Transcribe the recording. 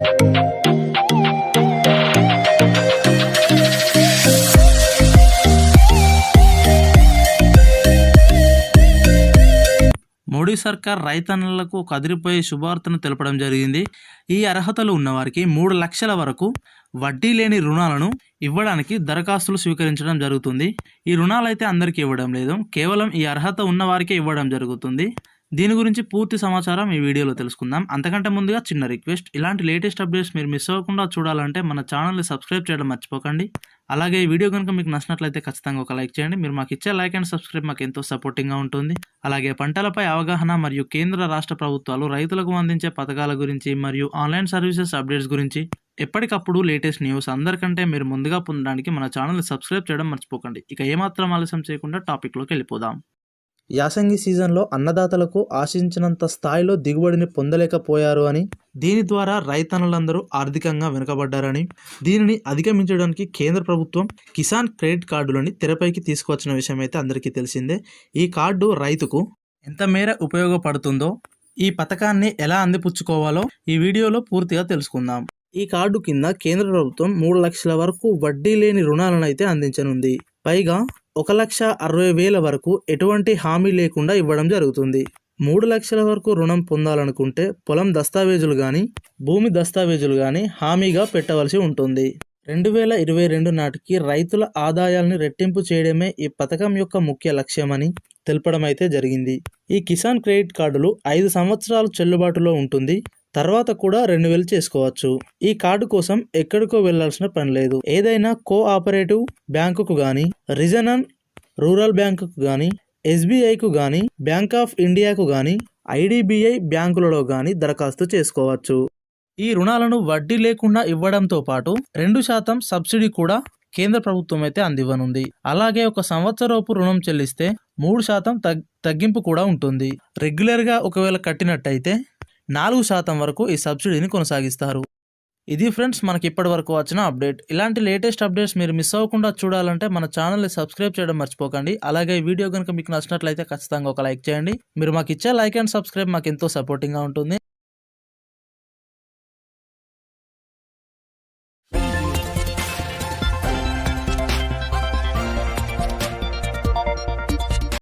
మోడీ సర్కార్ రైతన్నలకు ఒక అదిరిపోయే శుభార్తను తెలపడం జరిగింది. ఈ అర్హతలు ఉన్నవారికి మూడు లక్షల వరకు వడ్డీ లేని రుణాలను ఇవ్వడానికి దరఖాస్తులు స్వీకరించడం జరుగుతుంది. ఈ రుణాలు అయితే అందరికీ ఇవ్వడం లేదు. కేవలం ఈ అర్హత ఉన్నవారికే ఇవ్వడం జరుగుతుంది. దీని గురించి పూర్తి సమాచారం ఈ వీడియోలో తెలుసుకుందాం. అంతకంటే ముందుగా చిన్న రిక్వెస్ట్ ఇలాంటి లేటెస్ట్ అప్డేట్స్ మీరు మిస్ అవ్వకుండా చూడాలంటే మన ఛానల్ని సబ్స్క్రైబ్ చేయడం మర్చిపోకండి. అలాగే ఈ వీడియో కనుక మీకు నచ్చినట్లయితే ఖచ్చితంగా ఒక లైక్ చేయండి. మీరు మాకు ఇచ్చే లైక్ అండ్ సబ్స్క్రైబ్ మాకు ఎంతో సపోర్టింగ్గా ఉంటుంది. అలాగే పంటలపై అవగాహన మరియు కేంద్ర రాష్ట్ర ప్రభుత్వాలు రైతులకు అందించే పథకాల గురించి మరియు ఆన్లైన్ సర్వీసెస్ అప్డేట్స్ గురించి ఎప్పటికప్పుడు లేటెస్ట్ న్యూస్ అందరికంటే మీరు ముందుగా పొందడానికి మన ఛానల్ని సబ్స్క్రైబ్ చేయడం మర్చిపోకండి. ఇక ఏమాత్రం ఆలస్యం చేయకుండా టాపిక్లోకి వెళ్ళిపోదాం. యాసంగి సీజన్లో అన్నదాతలకు ఆశించినంత స్థాయిలో దిగుబడిని పొందలేకపోయారు అని దీని ద్వారా రైతన్నులందరూ ఆర్థికంగా వెనుకబడ్డారని దీనిని అధిగమించడానికి కేంద్ర ప్రభుత్వం కిసాన్ క్రెడిట్ కార్డులని తెరపైకి తీసుకువచ్చిన విషయం అయితే అందరికీ తెలిసిందే. ఈ కార్డు రైతుకు ఎంత మేర ఉపయోగపడుతుందో ఈ పథకాన్ని ఎలా అందిపుచ్చుకోవాలో ఈ వీడియోలో పూర్తిగా తెలుసుకుందాం. ఈ కార్డు కింద కేంద్ర ప్రభుత్వం మూడు లక్షల వరకు వడ్డీ లేని రుణాలను అయితే అందించనుంది. పైగా ఒక లక్ష అరవై వేల వరకు ఎటువంటి హామీ లేకుండా ఇవ్వడం జరుగుతుంది. మూడు లక్షల వరకు రుణం పొందాలనుకుంటే పొలం దస్తావేజులు కానీ భూమి దస్తావేజులు కానీ హామీగా పెట్టవలసి ఉంటుంది. రెండు వేల ఇరవై రెండు నాటికి రైతుల ఆదాయాల్ని రెట్టింపు చేయడమే ఈ పథకం యొక్క ముఖ్య లక్ష్యమని తెలపడం అయితే జరిగింది. ఈ కిసాన్ క్రెడిట్ కార్డులు ఐదు సంవత్సరాలు చెల్లుబాటులో ఉంటుంది. తర్వాత కూడా రెండు వేలు చేసుకోవచ్చు. ఈ కార్డు కోసం ఎక్కడికో వెళ్ళాల్సిన పని లేదు. ఏదైనా కో ఆపరేటివ్ బ్యాంకుకు గాని రీజనల్ రూరల్ బ్యాంకుకు గాని ఎస్బీఐకు గాని బ్యాంక్ ఆఫ్ ఇండియాకు గాని ఐడిబిఐ బ్యాంకులలో గాని దరఖాస్తు చేసుకోవచ్చు. ఈ రుణాలను వడ్డీ లేకుండా ఇవ్వడంతో పాటు రెండు శాతం సబ్సిడీ కూడా కేంద్ర ప్రభుత్వం అయితే అందివ్వనుంది. అలాగే ఒక సంవత్సరపు రుణం చెల్లిస్తే మూడు శాతం తగ్ తగ్గింపు కూడా ఉంటుంది. రెగ్యులర్గా ఒకవేళ కట్టినట్టయితే నాలుగు శాతం వరకు ఈ సబ్సిడీని కొనసాగిస్తారు. ఇది ఫ్రెండ్స్ మనకి ఇప్పటి వరకు వచ్చిన అప్డేట్. ఇలాంటి లేటెస్ట్ అప్డేట్స్ మీరు మిస్ అవ్వకుండా చూడాలంటే మన ఛానల్ని సబ్స్క్రైబ్ చేయడం మర్చిపోకండి. అలాగే ఈ వీడియో కనుక మీకు నచ్చినట్లయితే ఖచ్చితంగా ఒక లైక్ చేయండి. మీరు మాకు ఇచ్చే లైక్ అండ్ సబ్స్క్రైబ్ మాకు ఎంతో సపోర్టింగ్గా ఉంటుంది.